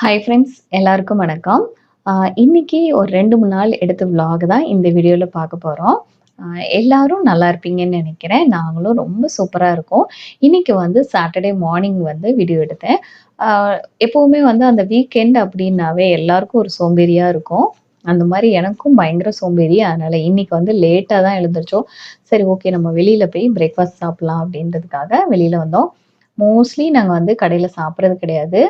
Hi friends எல்லாருக்கும் வணக்கம். இன்னைக்கு ஒரு ரெண்டு மூணு நாள் எடுத்த விலாக் தான் இந்த வீடியோவில் பார்க்க போகிறோம் எல்லாரும் நல்லா இருப்பீங்கன்னு நினைக்கிறேன். நாங்களும் ரொம்ப சூப்பராக இருக்கோம். இன்னைக்கு வந்து சாட்டர்டே மார்னிங் வந்து வீடியோ எடுத்தேன். எப்போவுமே வந்து அந்த வீக்கெண்ட் அப்படின்னாவே எல்லாருக்கும் ஒரு சோம்பேறியாக இருக்கும். அந்த மாதிரி எனக்கும் பயங்கர சோம்பேறி. அதனால் இன்னைக்கு வந்து லேட்டாக தான் எழுந்திரிச்சோம். சரி ஓகே நம்ம வெளியில் போய் பிரேக்ஃபாஸ்ட் சாப்பிட்லாம் அப்படின்றதுக்காக வெளியில் வந்தோம். மோஸ்ட்லி நாங்கள் வந்து கடையில் சாப்பிட்றது கிடையாது.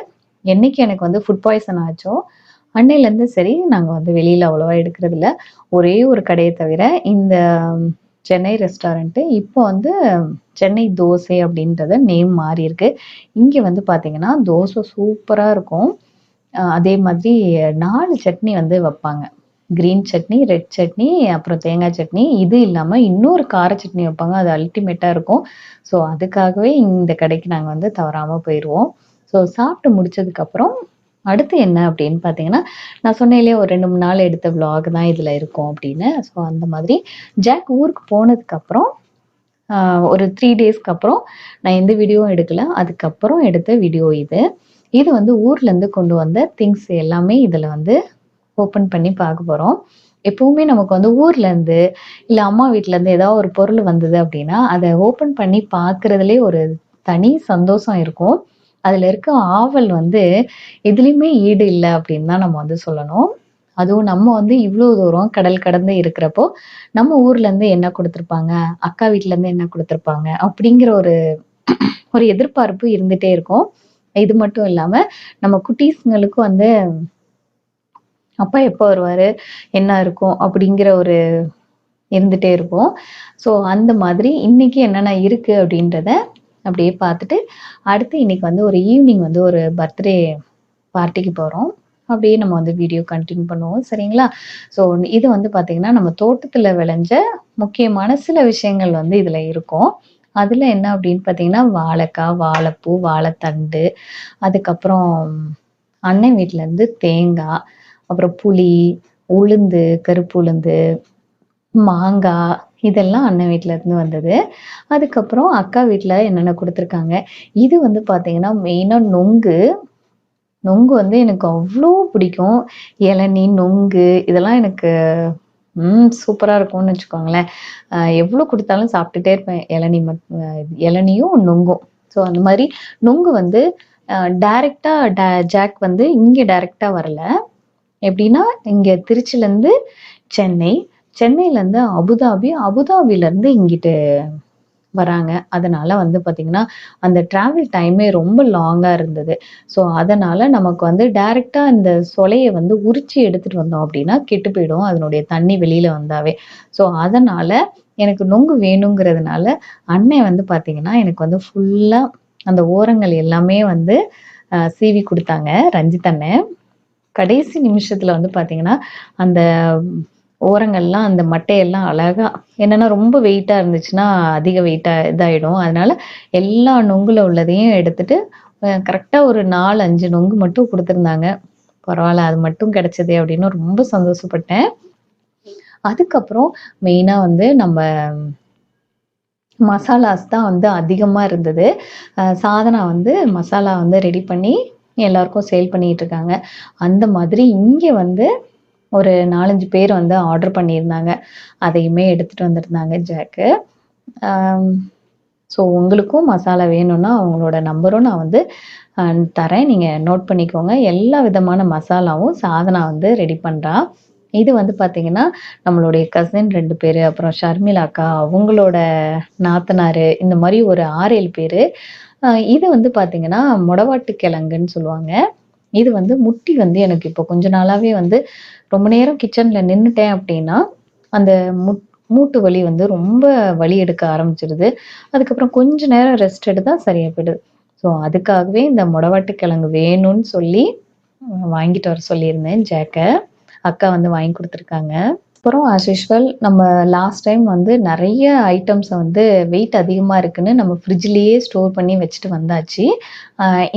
என்னைக்கு எனக்கு வந்து ஃபுட் பாய்சன் ஆச்சோ அன்னையிலேருந்து சரி நாங்கள் வந்து வெளியில் அவ்வளோவா எடுக்கிறது இல்லை ஒரே ஒரு கடையை தவிர இந்த சென்னை ரெஸ்டாரண்ட்டு இப்போ வந்து சென்னை தோசை அப்படின்றத நேம் மாறி இருக்கு. இங்கே வந்து பார்த்தீங்கன்னா தோசை சூப்பராக இருக்கும். அதே மாதிரி நாலு சட்னி வந்து வைப்பாங்க. க்ரீன் சட்னி ரெட் சட்னி அப்புறம் தேங்காய் சட்னி. இது இல்லாமல் இன்னொரு கார சட்னி வைப்பாங்க. அது அல்டிமேட்டாக இருக்கும். ஸோ அதுக்காகவே இந்த கடைக்கு நாங்கள் வந்து தவறாமல் போயிடுவோம் ஸோ சாப்பிட்டு முடிச்சதுக்கப்புறம் அடுத்து என்ன அப்படின்னு பார்த்தீங்கன்னா நான் சொன்னேன் ஒரு ரெண்டு மூணு நாள் எடுத்த vlog தான் இதில் இருக்கும் அப்படின்னு. ஸோ அந்த மாதிரி ஜாக் ஊருக்கு போனதுக்கப்புறம் ஒரு த்ரீ டேஸ்க்கு அப்புறம் நான் எந்த வீடியோவும் எடுக்கல. அதுக்கப்புறம் எடுத்த வீடியோ இது. இது வந்து ஊர்லேருந்து கொண்டு வந்த திங்ஸ் எல்லாமே இதில் வந்து ஓப்பன் பண்ணி பார்க்க போகிறோம் எப்பவுமே நமக்கு வந்து ஊர்லேருந்து இல்லை அம்மா வீட்டிலேருந்து ஏதாவது ஒரு பொருள் வந்தது அப்படின்னா அதை ஓப்பன் பண்ணி பார்க்குறதுலே ஒரு தனி சந்தோஷம் இருக்கும். அதில் இருக்க ஆவல் வந்து எதுலேயுமே ஈடு இல்லை அப்படின்னு தான் நம்ம வந்து சொல்லணும். அதுவும் நம்ம வந்து இவ்வளோ தூரம் கடல் கடந்து இருக்கிறப்போ நம்ம ஊர்லேருந்து என்ன கொடுத்துருப்பாங்க? அக்கா வீட்டிலேருந்து என்ன கொடுத்துருப்பாங்க? அப்படிங்கிற ஒரு ஒரு எதிர்பார்ப்பு இருந்துகிட்டே இருக்கும். இது மட்டும் இல்லாமல் நம்ம குட்டீஸுங்களுக்கும் வந்து அப்பா எப்போ வருவார்? என்ன இருக்கும்? அப்படிங்கிற ஒரு இருந்துகிட்டே இருக்கும். ஸோ அந்த மாதிரி இன்னைக்கு என்னென்ன இருக்குது அப்படின்றத அப்படியே பார்த்துட்டு அடுத்து இன்னைக்கு வந்து ஒரு ஈவினிங் வந்து ஒரு பர்த்டே பார்ட்டிக்கு போகிறோம் அப்படியே நம்ம வந்து வீடியோ கண்டினியூ பண்ணுவோம். சரிங்களா? ஸோ இது வந்து பார்த்திங்கன்னா நம்ம தோட்டத்தில் விளைஞ்ச முக்கியமான சில விஷயங்கள் வந்து இதில் இருக்கும். அதில் என்ன அப்படின்னு பார்த்தீங்கன்னா வாழைக்காய் வாழைப்பூ வாழைத்தண்டு அதுக்கப்புறம் அண்ணன் வீட்டிலேருந்து தேங்காய் அப்புறம் புளி உளுந்து கருப்பு உளுந்து மாங்காய் இதெல்லாம் அண்ணன் வீட்டிலேருந்து வந்தது. அதுக்கப்புறம் அக்கா வீட்டில் என்னென்ன கொடுத்துருக்காங்க. இது வந்து பார்த்தீங்கன்னா மெயினாக நொங்கு. நொங்கு வந்து எனக்கு அவ்வளோ பிடிக்கும். இளநீ நொங்கு இதெல்லாம் எனக்கு ம் சூப்பராக இருக்கும்னு வச்சுக்கோங்களேன். எவ்வளோ கொடுத்தாலும் சாப்பிட்டுட்டே இருப்பேன். இளநீ மட் இளநியும் நொங்கும். ஸோ அந்த மாதிரி நொங்கு வந்து டைரெக்டாக டே ஜாக் வந்து இங்கே டைரெக்டாக வரல. எப்படின்னா இங்கே திருச்சிலேருந்து சென்னை சென்னையிலேருந்து அபுதாபி அபுதாபிலேருந்து இங்கிட்டு வராங்க. அதனால வந்து பார்த்திங்கன்னா அந்த ட்ராவல் டைமே ரொம்ப லாங்காக இருந்தது. ஸோ அதனால நமக்கு வந்து டைரெக்டாக இந்த சொலையை வந்து உரிச்சு எடுத்துகிட்டு வந்தோம் அப்படின்னா கெட்டு போயிடும். அதனுடைய தண்ணி வெளியில் வந்தாவே. ஸோ அதனால எனக்கு நொங்கு வேணுங்கிறதுனால அண்ணன் வந்து பார்த்திங்கன்னா எனக்கு வந்து ஃபுல்லாக அந்த ஓரங்கள் எல்லாமே வந்து சீவி கொடுத்தாங்க. ரஞ்சித் அண்ணன் கடைசி நிமிஷத்தில் வந்து பார்த்திங்கன்னா அந்த ஓரங்கள்லாம் அந்த மட்டையெல்லாம் அழகா என்னன்னா ரொம்ப வெயிட்டா இருந்துச்சுன்னா அதிக வெயிட்டா இதாயிடும். அதனால எல்லா நொங்குல உள்ளதையும் எடுத்துட்டு கரெக்டா ஒரு நாலு அஞ்சு நொங்கு மட்டும் கொடுத்துருந்தாங்க. பரவாயில்ல அது மட்டும் கிடைச்சதே அப்படின்னு ரொம்ப சந்தோஷப்பட்டேன். அதுக்கப்புறம் மெயினா வந்து நம்ம மசாலாஸ் தான் வந்து அதிகமாக இருந்தது. சாதனா வந்து மசாலா வந்து ரெடி பண்ணி எல்லாருக்கும் சேல் பண்ணிட்டு இருக்காங்க. அந்த மாதிரி இங்கே வந்து ஒரு நாலஞ்சு பேர் வந்து ஆர்டர் பண்ணியிருந்தாங்க. அதையுமே எடுத்துகிட்டு வந்திருந்தாங்க ஜாக்கு. ஸோ உங்களுக்கும் மசாலா வேணும்னா அவங்களோட நம்பரும் நான் வந்து தரேன். நீங்கள் நோட் பண்ணிக்கோங்க. எல்லா விதமான மசாலாவும் சாதனா வந்து ரெடி பண்ணுறா இது வந்து பார்த்தீங்கன்னா நம்மளுடைய கசின் ரெண்டு பேர் அப்புறம் ஷர்மிளா அக்கா அவங்களோட நாத்தனார் இந்த மாதிரி ஒரு ஆறேழு பேர். இது வந்து பார்த்தீங்கன்னா மொடவாட்டு கிழங்குன்னு சொல்லுவாங்க. இது வந்து முட்டி வந்து எனக்கு இப்போ கொஞ்ச நாளாகவே வந்து ரொம்ப நேரம் கிச்சனில் நின்றுட்டேன் அப்படின்னா அந்த முட் மூட்டு வலி வந்து ரொம்ப வலி எடுக்க ஆரம்பிச்சிடுது அதுக்கப்புறம் கொஞ்ச நேரம் ரெஸ்ட் எடுத்தா சரியா போயிடுது ஸோ அதுக்காகவே இந்த முடவாட்டு கிழங்கு வேணும்னு சொல்லி வாங்கிட்டு வர சொல்லியிருந்தேன் ஜேக்கை அக்கா வந்து வாங்கி கொடுத்துருக்காங்க. அப்புறம் ஆஸ் யூஷுவல் நம்ம லாஸ்ட் டைம் வந்து நிறைய ஐட்டம்ஸை வந்து வெயிட் அதிகமாக இருக்குன்னு நம்ம ஃப்ரிட்ஜ்லேயே ஸ்டோர் பண்ணி வச்சுட்டு வந்தாச்சு.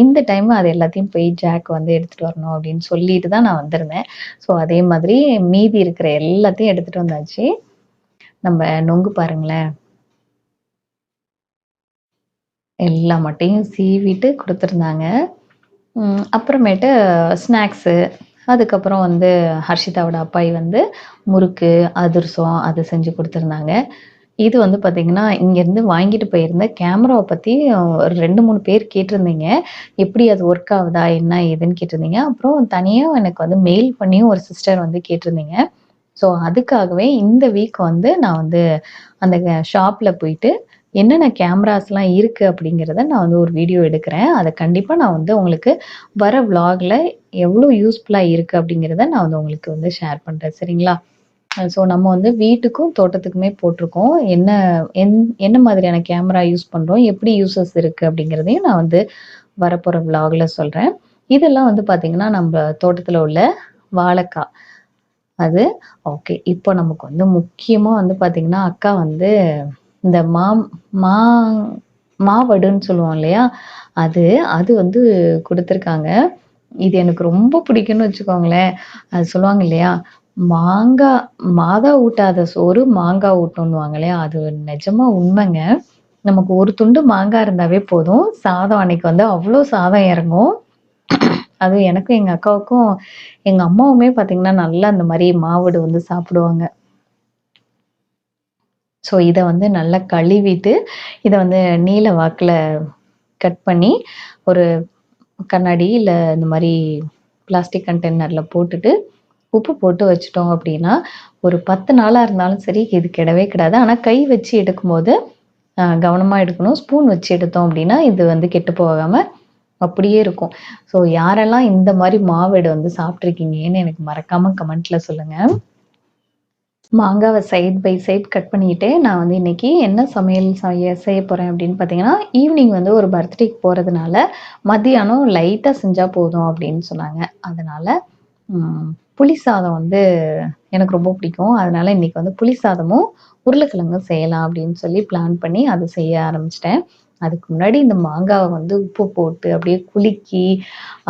இந்த டைம் அது எல்லாத்தையும் போய் ஜாக் வந்து எடுத்துகிட்டு வரணும் அப்படின்னு சொல்லிட்டு தான் நான் வந்திருந்தேன். ஸோ அதே மாதிரி மீதி இருக்கிற எல்லாத்தையும் எடுத்துகிட்டு வந்தாச்சு. நம்ம நொங்கு பாருங்களேன். எல்லா மட்டையும் சீவிட்டு கொடுத்துருந்தாங்க. அப்புறமேட்டு ஸ்நாக்ஸு அதுக்கப்புறம் வந்து ஹர்ஷிதாவோட அப்பாய் வந்து முறுக்கு, அதிரசம் அது செஞ்சு கொடுத்துருந்தாங்க இது வந்து பார்த்தீங்கன்னா, இங்கேருந்து வாங்கிட்டு போயிருந்த கேமராவை பற்றி ஒரு 2, 3 பேர் கேட்டிருந்தீங்க. எப்படி அது ஒர்க் ஆகுதா? என்ன ஏதுன்னு கேட்டிருந்தீங்க. அப்புறம் தனியாக எனக்கு வந்து மெயில் பண்ணியும் ஒரு சிஸ்டர் வந்து கேட்டிருந்தீங்க. ஸோ அதுக்காகவே இந்த வீக் வந்து நான் வந்து அந்த ஷாப்பில் போயிட்டு என்னென்ன கேமராஸ்லாம் இருக்குது அப்படிங்கிறத நான் வந்து ஒரு வீடியோ எடுக்கிறேன். அதை கண்டிப்பாக நான் வந்து உங்களுக்கு வர விளாக்ல எவ்வளோ யூஸ்ஃபுல்லாக இருக்குது அப்படிங்கிறத நான் வந்து உங்களுக்கு வந்து ஷேர் பண்ணுறேன் சரிங்களா? ஸோ நம்ம வந்து வீட்டுக்கும், தோட்டத்துக்குமே போட்டிருக்கோம். என்ன என் என்ன மாதிரியான கேமரா யூஸ் பண்ணுறோம் எப்படி யூசஸ் இருக்குது அப்படிங்கிறதையும் நான் வந்து வரப்போகிற விளாக்ல சொல்கிறேன் இதெல்லாம் வந்து பார்த்தீங்கன்னா, நம்ம தோட்டத்தில் உள்ள வாழைக்கா. அது ஓகே. இப்போ நமக்கு வந்து முக்கியமாக வந்து பார்த்திங்கன்னா அக்கா வந்து இந்த மாம் மா மாவடுன்னு சொல்லுவோம் இல்லையா? அது அது வந்து கொடுத்துருக்காங்க இது எனக்கு ரொம்ப பிடிக்கும்னு வச்சுக்கோங்களேன். அது சொல்லுவாங்க இல்லையா? மாங்காய் மாதா ஊட்டாத சோறு மாங்காய் ஊட்டணுவாங்க இல்லையா? அது நிஜமா உண்மைங்க. நமக்கு ஒரு துண்டு மாங்காய் இருந்தாவே போதும். சாதம் அன்னைக்கு வந்து அவ்வளோ சாதம் இறங்கும். அதுவும் எனக்கும் எங்கள் அக்காவுக்கும் எங்கள் அம்மாவுமே பார்த்தீங்கன்னா, நல்லா அந்த மாதிரி மாவடு வந்து சாப்பிடுவாங்க. ஸோ இதை வந்து நல்லா கழுவிட்டு, இதை வந்து நீல வாக்கில் கட் பண்ணி, ஒரு கண்ணாடி இல்லை இந்த மாதிரி பிளாஸ்டிக் கண்டெய்னரில் போட்டுட்டு, உப்பு போட்டு வச்சுட்டோம் அப்படின்னா, ஒரு பத்து நாளாக இருந்தாலும் சரி, இது கெடவே கிடாது ஆனால் கை வச்சு எடுக்கும்போது கவனமாக எடுக்கணும். ஸ்பூன் வச்சு எடுத்தோம் அப்படின்னா, இது வந்து கெட்டு போகாமல் அப்படியே இருக்கும். ஸோ யாரெல்லாம் இந்த மாதிரி மாவேடு வந்து சாப்பிட்ருக்கீங்கன்னு எனக்கு மறக்காமல் கமெண்ட்டில் சொல்லுங்கள் மாங்காவை சைட் பை சைட் கட் பண்ணிட்டு, நான் வந்து இன்னைக்கு என்ன சமையல் செய்ய செய்ய போகிறேன் அப்படின்னு பார்த்தீங்கன்னா, ஈவினிங் வந்து ஒரு பர்த்டேக்கு போகிறதுனால மதியானம் லைட்டாக செஞ்சால் போதும் அப்படின்னு சொன்னாங்க. அதனால் புளி சாதம் வந்து எனக்கு ரொம்ப பிடிக்கும். அதனால இன்னைக்கு வந்து புளி சாதமும், உருளைக்கிழங்கும் செய்யலாம் அப்படின்னு சொல்லி பிளான் பண்ணி அதை செய்ய ஆரம்பிச்சிட்டேன் அதுக்கு முன்னாடி இந்த மாங்காவை வந்து உப்பு போட்டு அப்படியே குலுக்கி,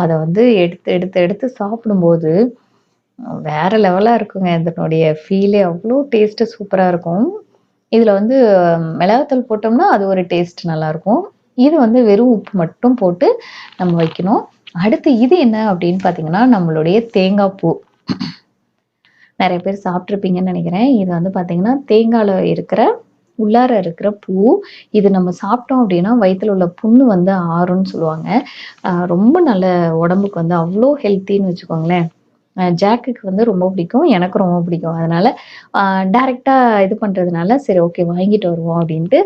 அதை வந்து எடுத்து எடுத்து எடுத்து சாப்பிடும்போது, வேற லெவலா இருக்குங்க. இதனுடைய ஃபீலே அவ்வளோ டேஸ்ட்டு சூப்பராக இருக்கும். இதில் வந்து மிளகாத்தூள் போட்டோம்னா, அது ஒரு டேஸ்ட் நல்லாயிருக்கும். இது வந்து வெறும் உப்பு மட்டும் போட்டு நம்ம வைக்கணும். அடுத்து இது என்ன அப்படின்னு பார்த்தீங்கன்னா, நம்மளுடைய தேங்காய் பூ. நிறைய பேர் சாப்பிட்ருப்பீங்கன்னு நினைக்கிறேன் இது வந்து பார்த்தீங்கன்னா, தேங்காயில் இருக்கிற உள்ளார இருக்கிற பூ. இது நம்ம சாப்பிட்டோம் அப்படின்னா, வயிற்றில் உள்ள புண்ணு வந்து ஆறும்னு சொல்லுவாங்க. ரொம்ப நல்ல உடம்புக்கு வந்து அவ்வளோ ஹெல்த்தின்னு வச்சுக்கோங்களேன். ஜாக்குக்கு வந்து ரொம்ப பிடிக்கும். எனக்கும் ரொம்ப பிடிக்கும். அதனால டேரெக்டாக இது பண்றதுனால, சரி ஓகே வாங்கிட்டு வருவோம் அப்படின்ட்டு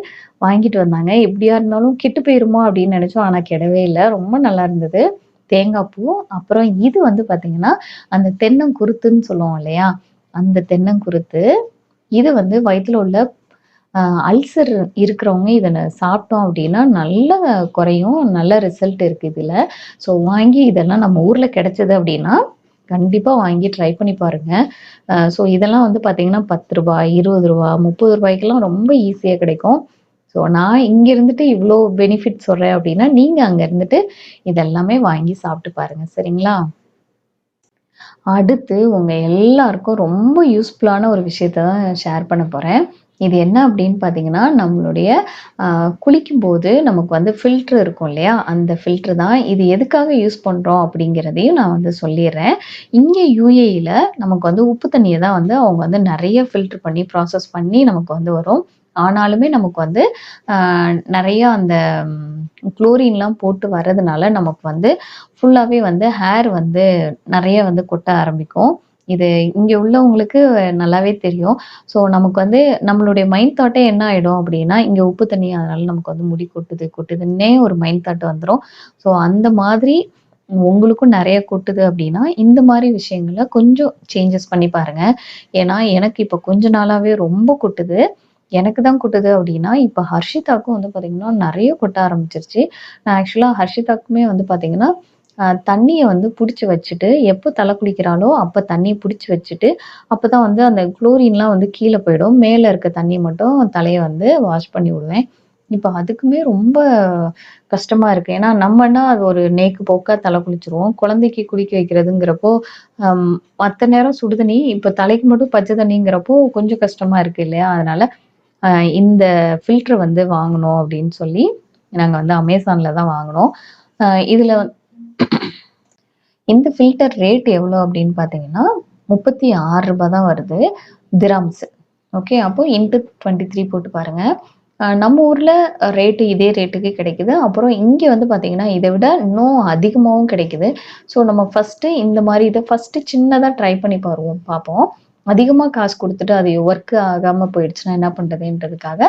வாங்கிட்டு வந்தாங்க. எப்படியா இருந்தாலும் கெட்டு போயிருமோ அப்படின்னு நினச்சோம் ஆனா கிடவே இல்லை ரொம்ப நல்லா இருந்தது. தேங்காய் பூ. அப்புறம் இது வந்து பார்த்தீங்கன்னா, அந்த தென்னங்குருத்துன்னு சொல்லுவோம் இல்லையா? அந்த தென்னங்குருத்து. இது வந்து வயிற்றில் உள்ள அல்சர் இருக்கிறவங்க இதனை சாப்பிட்டோம் அப்படின்னா, நல்லா குறையும். நல்ல ரிசல்ட் இருக்கு இதுல. ஸோ வாங்கி இதெல்லாம் நம்ம ஊர்ல கிடைச்சது அப்படின்னா, கண்டிப்பா வாங்கி ட்ரை பண்ணி பாருங்க. ஸோ இதெல்லாம் வந்து பார்த்தீங்கன்னா, பத்து ரூபாய் இருபது ரூபா முப்பது ரூபாய்க்கெல்லாம் ரொம்ப ஈஸியா கிடைக்கும். ஸோ நான் இங்க இருந்துட்டு இவ்வளோ பெனிஃபிட் சொல்றேன் அப்படின்னா, நீங்க அங்க இருந்துட்டு இதெல்லாமே வாங்கி சாப்பிட்டு பாருங்க. சரிங்களா? அடுத்து உங்க எல்லாருக்கும் ரொம்ப யூஸ்ஃபுல்லான ஒரு விஷயத்த தான் ஷேர் பண்ண போறேன். இது என்ன அப்படின்னு பார்த்தீங்கன்னா, நம்மளுடைய குளிக்கும் குளிக்கும்போது நமக்கு வந்து ஃபில்டர் இருக்கும் இல்லையா? அந்த ஃபில்டர் தான். இது எதுக்காக யூஸ் பண்ணுறோம் அப்படிங்கிறதையும் நான் வந்து சொல்லிடுறேன் இங்கே யூஏயில் நமக்கு வந்து உப்பு தண்ணியை தான் வந்து அவங்க வந்து நிறைய ஃபில்டர் பண்ணி, ப்ராசஸ் பண்ணி நமக்கு வந்து வரும். ஆனாலுமே நமக்கு வந்து நிறைய அந்த குளோரின்லாம் போட்டு வர்றதுனால நமக்கு வந்து ஃபுல்லாகவே வந்து ஹேர் வந்து நிறைய வந்து கொட்ட ஆரம்பிக்கும். இது இங்க உள்ளவங்களுக்கு நல்லாவே தெரியும். ஸோ நமக்கு வந்து நம்மளுடைய மைண்ட் தாட்டே என்ன ஆயிடும் அப்படின்னா, இங்க உப்பு தண்ணி அதனால நமக்கு வந்து முடி கொட்டுது கொட்டுதுன்னே ஒரு மைண்ட் தாட் வந்துடும் ஸோ அந்த மாதிரி உங்களுக்கும் நிறைய கொட்டுது அப்படின்னா, இந்த மாதிரி விஷயங்களை கொஞ்சம் சேஞ்சஸ் பண்ணி பாருங்க. ஏன்னா, எனக்கு இப்போ கொஞ்ச நாளாவே ரொம்ப கொட்டுது. எனக்கு தான் கொட்டுது அப்படின்னா, இப்போ ஹர்ஷிதாக்கும் வந்து பார்த்தீங்கன்னா, நிறைய கொட்ட ஆரம்பிச்சிருச்சு நான் ஆக்சுவலாக ஹர்ஷிதாக்குமே வந்து பார்த்தீங்கன்னா, தண்ணியை வந்து பிடிச்சி வச்சுட்டு, எப்போ தலை குளிக்கிறாளோ, அப்போ தண்ணியை பிடிச்சி வச்சுட்டு, அப்போ தான் வந்து அந்த குளோரின்லாம் வந்து கீழே போயிடும். மேலே இருக்க தண்ணி மட்டும் தலையை வந்து வாஷ் பண்ணி விடுவேன். இப்போ அதுக்குமே ரொம்ப கஷ்டமாக இருக்குது ஏன்னா, நம்மன்னா அது ஒரு நேக்கு போக்காக தலை குளிச்சிருவோம் குழந்தைக்கு குளிக்க வைக்கிறதுங்கிறப்போ, மற்ற நேரம் சுடு தண்ணி, தலைக்கு மட்டும் பச்சை தண்ணிங்கிறப்போ கொஞ்சம் கஷ்டமாக இருக்குது இல்லையா? அதனால் இந்த ஃபில்டர் வந்து வாங்கணும் அப்படின்னு சொல்லி, நாங்கள் வந்து அமேசானில் தான் வாங்கினோம் இதில் இந்த ஃபில்டர் ரேட் எவ்வளோ அப்படின்னு பார்த்தீங்கன்னா முப்பத்தி ஆறு ரூபாய் தான் வருது திராம்ஸ் ஓகே அப்போ இன்ட்டு டுவெண்ட்டி த்ரீ போட்டு பாருங்க. நம்ம ஊரில் ரேட்டு இதே ரேட்டுக்கு கிடைக்குது. அப்புறம் இங்கே வந்து பார்த்தீங்கன்னா இதை விட இன்னும் அதிகமாகவும் கிடைக்குது. ஸோ நம்ம ஃபஸ்ட்டு இந்த மாதிரி இதை ஃபஸ்ட்டு சின்னதாக ட்ரை பண்ணி பாருவோம் பார்ப்போம். அதிகமாக காசு கொடுத்துட்டு அது ஒர்க்கு ஆகாமல் போயிடுச்சுன்னா என்ன பண்ணுறதுன்றதுக்காக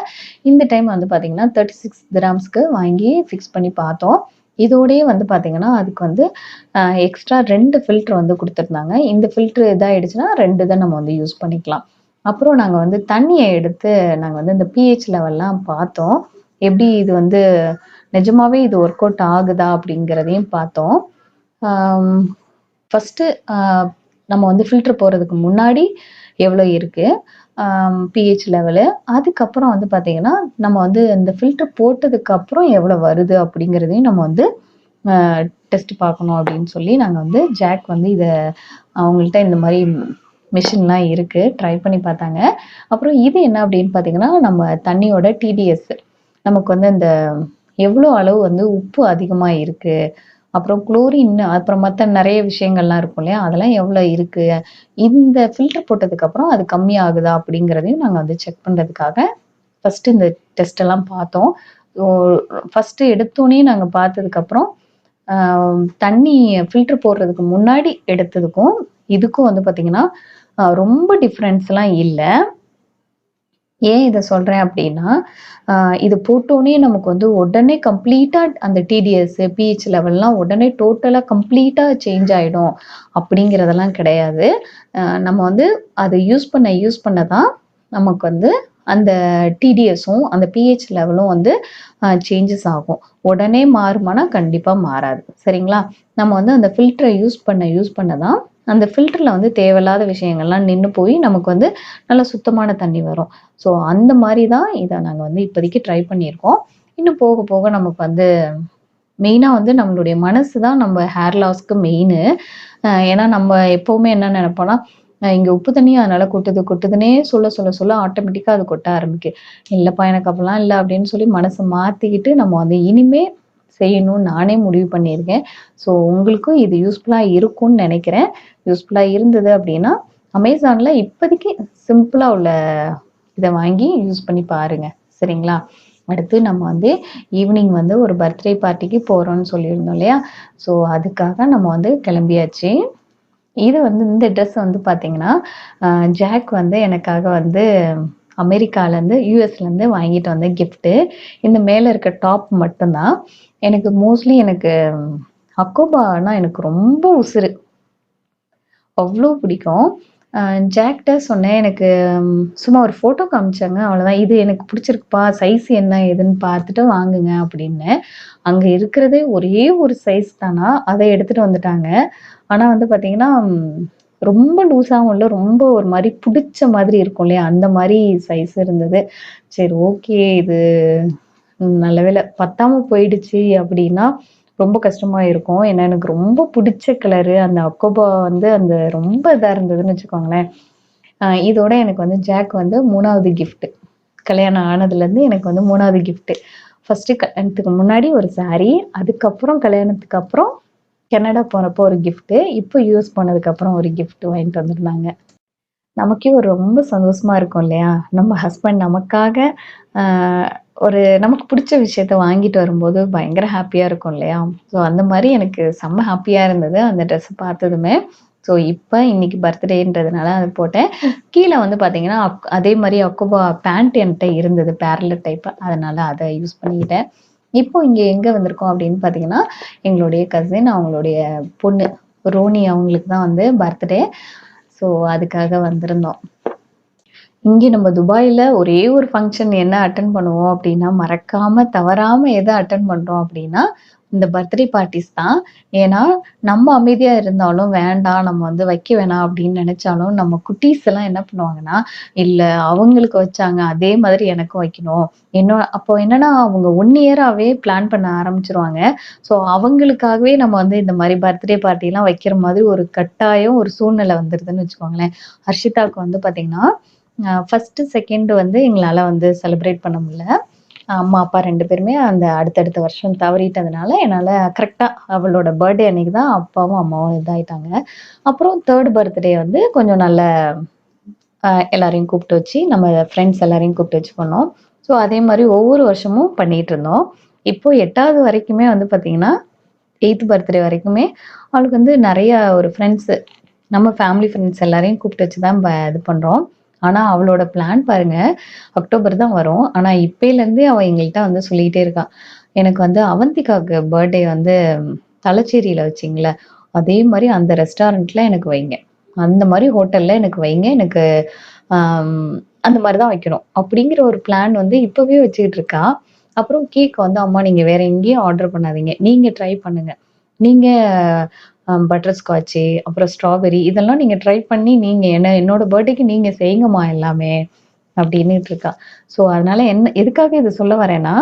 இந்த டைம் வந்து பார்த்தீங்கன்னா தேர்ட்டி சிக்ஸ் கிராம்ஸ்க்கு வாங்கி ஃபிக்ஸ் பண்ணி பார்த்தோம். இதோடயே வந்து பார்த்தீங்கன்னா அதுக்கு வந்து எக்ஸ்ட்ரா ரெண்டு ஃபில்டர் வந்து கொடுத்துருந்தாங்க. இந்த ஃபில்ட்ரு இதாகிடுச்சுன்னா ரெண்டு தான் நம்ம வந்து யூஸ் பண்ணிக்கலாம். அப்புறம் நாங்கள் வந்து தண்ணியை எடுத்து நாங்கள் வந்து இந்த பிஹெச் லெவல்லாம் பார்த்தோம். எப்படி இது வந்து நிஜமாவே இது ஒர்க் அவுட் ஆகுதா அப்படிங்கிறதையும் பார்த்தோம். ஃபஸ்ட்டு நம்ம வந்து ஃபில்ட்ரு போகிறதுக்கு முன்னாடி எவ்வளோ இருக்குது பிஹெச் லெவலு அதுக்கப்புறம் வந்து பார்த்தீங்கன்னா நம்ம வந்து இந்த ஃபில்டர் போட்டதுக்கப்புறம் எவ்வளோ வருது அப்படிங்கிறதையும் நம்ம வந்து டெஸ்ட் பார்க்கணும் அப்படின்னு சொல்லி நாங்கள் வந்து ஜாக் வந்து இதை அவங்கள்ட்ட இந்த மாதிரி மிஷின்லாம் இருக்குது ட்ரை பண்ணி பார்த்தாங்க. அப்புறம் இது என்ன அப்படின்னு பார்த்தீங்கன்னா நம்ம தண்ணியோட டிடிஎஸ் நமக்கு வந்து இந்த எவ்வளோ அளவு வந்து உப்பு அதிகமாக இருக்குது அப்புறம் குளோரின் அப்புறம் மற்ற நிறைய விஷயங்கள்லாம் இருக்கும் இல்லையா? அதெல்லாம் எவ்வளோ இருக்குது இந்த ஃபில்டர் போட்டதுக்கப்புறம் அது கம்மியாகுதா அப்படிங்கிறதையும் நாங்கள் வந்து செக் பண்ணுறதுக்காக ஃபஸ்ட்டு இந்த டெஸ்ட் எல்லாம் பார்த்தோம். ஃபஸ்ட்டு எடுத்தோன்னே நாங்கள் பார்த்ததுக்கப்புறம் தண்ணி ஃபில்டர் போடுறதுக்கு முன்னாடி எடுத்ததுக்கும் இதுக்கும் வந்து பார்த்திங்கன்னா ரொம்ப டிஃப்ரென்ஸ்லாம் இல்லை. ஏன் இதை சொல்கிறேன் அப்படின்னா இது போட்டோன்னே நமக்கு வந்து உடனே கம்ப்ளீட்டாக அந்த டிடிஎஸ் பிஹெச் லெவல்லாம் உடனே டோட்டலாக கம்ப்ளீட்டாக சேஞ்ச் ஆகிடும் அப்படிங்கிறதெல்லாம் கிடையாது. நம்ம வந்து அதை யூஸ் பண்ண யூஸ் பண்ண தான் நமக்கு வந்து அந்த டிடிஎஸும் அந்த பிஹெச் லெவலும் வந்து சேஞ்சஸ் ஆகும். உடனே மாறுமானா கண்டிப்பாக மாறாது. சரிங்களா? நம்ம வந்து அந்த ஃபில்டரை யூஸ் பண்ண யூஸ் பண்ண தான் அந்த ஃபில்டரில் வந்து தேவையில்லாத விஷயங்கள்லாம் நின்று போய் நமக்கு வந்து நல்ல சுத்தமான தண்ணி வரும். ஸோ அந்த மாதிரி தான் இதை நாங்கள் வந்து இப்போதைக்கு ட்ரை பண்ணியிருக்கோம். இன்னும் போக போக நமக்கு வந்து மெயினாக வந்து நம்மளுடைய மனசு தான் நம்ம ஹேர் லாஸ்க்கு மெயின் ஏன்னா நம்ம எப்போவுமே என்ன நினைப்போம்னா இங்கே உப்பு தண்ணி அதனால கொட்டுது கொட்டுதுன்னே சொல்ல சொல்ல சொல்ல ஆட்டோமேட்டிக்காக அது கொட்ட ஆரம்பிக்கு இல்லைப்பா எனக்கு அப்பெல்லாம் இல்லை அப்படின்னு சொல்லி மனசை மாற்றிக்கிட்டு நம்ம வந்து இனிமே செய்யணும்னு நானே முடிவு பண்ணியிருக்கேன். ஸோ உங்களுக்கும் இது யூஸ்ஃபுல்லாக இருக்கும்னு நினைக்கிறேன். யூஸ்ஃபுல்லாக இருந்தது அப்படின்னா அமேசானில் இப்போதைக்கு சிம்பிளாக உள்ள இதை வாங்கி யூஸ் பண்ணி பாருங்கள் சரிங்களா? அடுத்து நம்ம வந்து ஈவினிங் வந்து ஒரு பர்த்டே பார்ட்டிக்கு போகிறோம்னு சொல்லியிருந்தோம் இல்லையா? ஸோ அதுக்காக நம்ம வந்து கிளம்பியாச்சு. இது வந்து இந்த ட்ரெஸ் வந்து பார்த்தீங்கன்னா ஜாக் வந்து எனக்காக வந்து அமெரிக்காலேருந்து யூஎஸ்லேருந்து வாங்கிட்டு வந்த கிஃப்ட்டு இந்த மேலே இருக்க டாப் மட்டும்தான். எனக்கு மோஸ்ட்லி எனக்கு அக்கோபானா எனக்கு ரொம்ப உசுறு. அவ்வளோ பிடிக்கும். ஜாக்ட சொன்னேன் எனக்கு சும்மா ஒரு ஃபோட்டோ காமிச்சாங்க அவ்வளோதான் இது எனக்கு பிடிச்சிருக்குப்பா சைஸ் என்ன ஏதுன்னு பார்த்துட்டு வாங்குங்க அப்படின்னு. அங்கே இருக்கிறதே ஒரே ஒரு சைஸ் தானா? அதை எடுத்துகிட்டு வந்துட்டாங்க. ஆனால் வந்து பார்த்தீங்கன்னா ரொம்ப லூஸாகவும் இல்லை ரொம்ப ஒரு மாதிரி பிடிச்ச மாதிரி இருக்கும் இல்லையா? அந்த மாதிரி சைஸ் இருந்தது. சரி ஓகே இது நல்ல வேலை பத்தாம போயிடுச்சு அப்படின்னா ரொம்ப கஷ்டமா இருக்கும். ஏன்னா எனக்கு ரொம்ப பிடிச்ச கலரு அந்த அக்கோபா வந்து அந்த ரொம்ப இதாக இருந்ததுன்னு வச்சுக்கோங்களேன். இதோட எனக்கு வந்து ஜாக் வந்து மூணாவது கிஃப்ட் கல்யாணம் ஆனதுலேருந்து எனக்கு வந்து மூணாவது கிஃப்ட்டு ஃபஸ்ட்டு கல்யாணத்துக்கு முன்னாடி ஒரு சாரீ அதுக்கப்புறம் கல்யாணத்துக்கு அப்புறம் கனடா போனப்போ ஒரு கிஃப்ட்டு இப்போ யூஸ் பண்ணதுக்கப்புறம் ஒரு கிஃப்ட் வாங்கிட்டு வந்திருந்தாங்க. நமக்கே ஒரு ரொம்ப சந்தோஷமா இருக்கும் இல்லையா? நம்ம ஹஸ்பண்ட் நமக்காக ஒரு நமக்கு பிடிச்ச விஷயத்த வாங்கிட்டு வரும்போது பயங்கர ஹாப்பியாக இருக்கும் இல்லையா? ஸோ அந்த மாதிரி எனக்கு செம்ம ஹாப்பியாக இருந்தது அந்த ட்ரெஸ்ஸை பார்த்ததுமே. ஸோ இப்போ இன்னைக்கு பர்த்டேன்றதுனால அதை போட்டேன். கீழே வந்து பார்த்தீங்கன்னா அதே மாதிரி அக்குபா பேண்ட் என்கிட்ட இருந்தது பேரலர் டைப் அதனால அதை யூஸ் பண்ணிக்கிட்டேன். இப்போ இங்கே எங்கே வந்திருக்கோம் அப்படின்னு பார்த்தீங்கன்னா எங்களுடைய கசின் அவங்களுடைய பொண்ணு ரோனி அவங்களுக்கு தான் வந்து பர்த்டே ஸோ அதுக்காக வந்திருந்தோம். இங்கே நம்ம துபாயில் ஒரே ஒரு ஃபங்க்ஷன் என்ன அட்டன் பண்ணுவோம் அப்படின்னா மறக்காம தவறாம எதை அட்டன் பண்ணுறோம் அப்படின்னா இந்த பர்த்டே பார்ட்டிஸ் தான். ஏன்னா நம்ம அமைதியா இருந்தாலும் வேண்டாம் நம்ம வந்து வைக்க வேணாம் அப்படின்னு நினைச்சாலும் நம்ம குட்டீஸ் எல்லாம் என்ன பண்ணுவாங்கன்னா இல்ல அவங்களுக்கு வச்சாங்க அதே மாதிரி எனக்கும் வைக்கணும். என்ன அப்போ என்னன்னா அவங்க ஒன் இயராகவே பிளான் பண்ண ஆரம்பிச்சிருவாங்க. ஸோ அவங்களுக்காகவே நம்ம வந்து இந்த மாதிரி பர்த்டே பார்ட்டிலாம் வைக்கிற மாதிரி ஒரு கட்டாயம் ஒரு சூழ்நிலை வந்துருதுன்னு வச்சுக்கோங்களேன். ஹர்ஷிதாவுக்கு வந்து பார்த்தீங்கன்னா ஃபர்ஸ்ட் செகண்ட் வந்து எங்களால் வந்து செலிப்ரேட் பண்ண முடியல. அம்மா, அப்பா ரெண்டு பேருமே அந்த அடுத்தடுத்த வருஷம் தவறிட்டதுனால, என்னால் கரெக்டாக அவளோட பர்த்டே அன்னைக்கு தான் அப்பாவும், அம்மாவும் இதாகிட்டாங்க அப்புறம் தேர்ட் பர்த்டே வந்து கொஞ்சம் நல்ல எல்லாரையும் கூப்பிட்டு வச்சு, நம்ம ஃப்ரெண்ட்ஸ் எல்லாரையும் கூப்பிட்டு வச்சு பண்ணோம். ஸோ அதே மாதிரி ஒவ்வொரு வருஷமும் பண்ணிட்டுருந்தோம். இப்போ எட்டாவது வரைக்குமே வந்து பார்த்தீங்கன்னா, எயித்து பர்த்டே வரைக்குமே அவளுக்கு வந்து நிறைய ஒரு ஃப்ரெண்ட்ஸு நம்ம ஃபேமிலி ஃப்ரெண்ட்ஸ் எல்லாரையும் கூப்பிட்டு வச்சு தான் ப இது பண்ணுறோம் ஆனால் அவளோட பிளான் பாருங்க, அக்டோபர் தான் வரும். ஆனால் இப்போலேருந்தே அவள் எங்கள்கிட்ட வந்து சொல்லிகிட்டே இருக்கா. எனக்கு வந்து அவந்திகாவுக்கு பர்த்டே வந்து தலைச்சேரியில் வச்சிங்களே அதே மாதிரி அந்த ரெஸ்டாரண்ட்டில் எனக்கு வைங்க. அந்த மாதிரி ஹோட்டலில் எனக்கு வைங்க. எனக்கு அந்த மாதிரி தான் வைக்கணும். அப்படிங்கிற ஒரு பிளான் வந்து இப்போவே வச்சுக்கிட்டு இருக்கா. அப்புறம் கேக் வந்து அம்மா நீங்கள் வேற எங்கேயும் ஆர்டர் பண்ணாதீங்க. நீங்கள் ட்ரை பண்ணுங்க. நீங்கள் Um, பட்டர் ஸ்காட்சு, அப்புறம் ஸ்ட்ராபெர்ரி இதெல்லாம் நீங்கள் ட்ரை பண்ணி நீங்கள் என்ன என்னோட பர்த்டேக்கு நீங்கள் செய்யுங்கம்மா எல்லாமே. அப்படின்னுட்டு இருக்கா. ஸோ அதனால என்ன எதுக்காக இது சொல்ல வரேன்னா,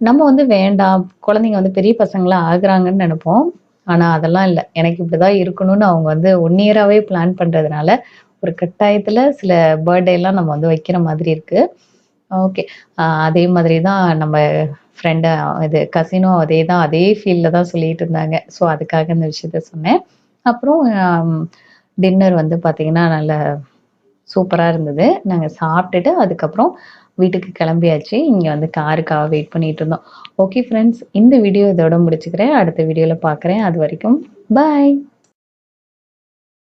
நம்ம வந்து வேண்டாம், குழந்தைங்க வந்து பெரிய பசங்களாக ஆகுறாங்கன்னு நினைப்போம் ஆனால் அதெல்லாம் இல்லை எனக்கு இப்படிதான் இருக்கணும்னு அவங்க வந்து ஒன் இயராகவே பிளான் பண்ணுறதுனால ஒரு கட்டாயத்தில் சில பர்த்டேலாம் நம்ம வந்து வைக்கிற மாதிரி இருக்குது ஓகே. அதே மாதிரி தான் நம்ம ஃப்ரெண்டு இது கசினும் அதே தான் அதே ஃபீல்டில் தான் சொல்லிட்டு இருந்தாங்க. ஸோ அதுக்காக இந்த விஷயத்த சொன்னேன். அப்புறம் டின்னர் வந்து பார்த்தீங்கன்னா, நல்ல சூப்பராக இருந்தது. நாங்கள் சாப்பிட்டுட்டு அதுக்கப்புறம் வீட்டுக்கு கிளம்பியாச்சு. இங்கே வந்து காருக்காக வெயிட் பண்ணிட்டு இருந்தோம். ஓகே ஃப்ரெண்ட்ஸ் இந்த வீடியோ இதோட முடிச்சுக்கிறேன். அடுத்த வீடியோவில் பார்க்குறேன். அது வரைக்கும் பாய்.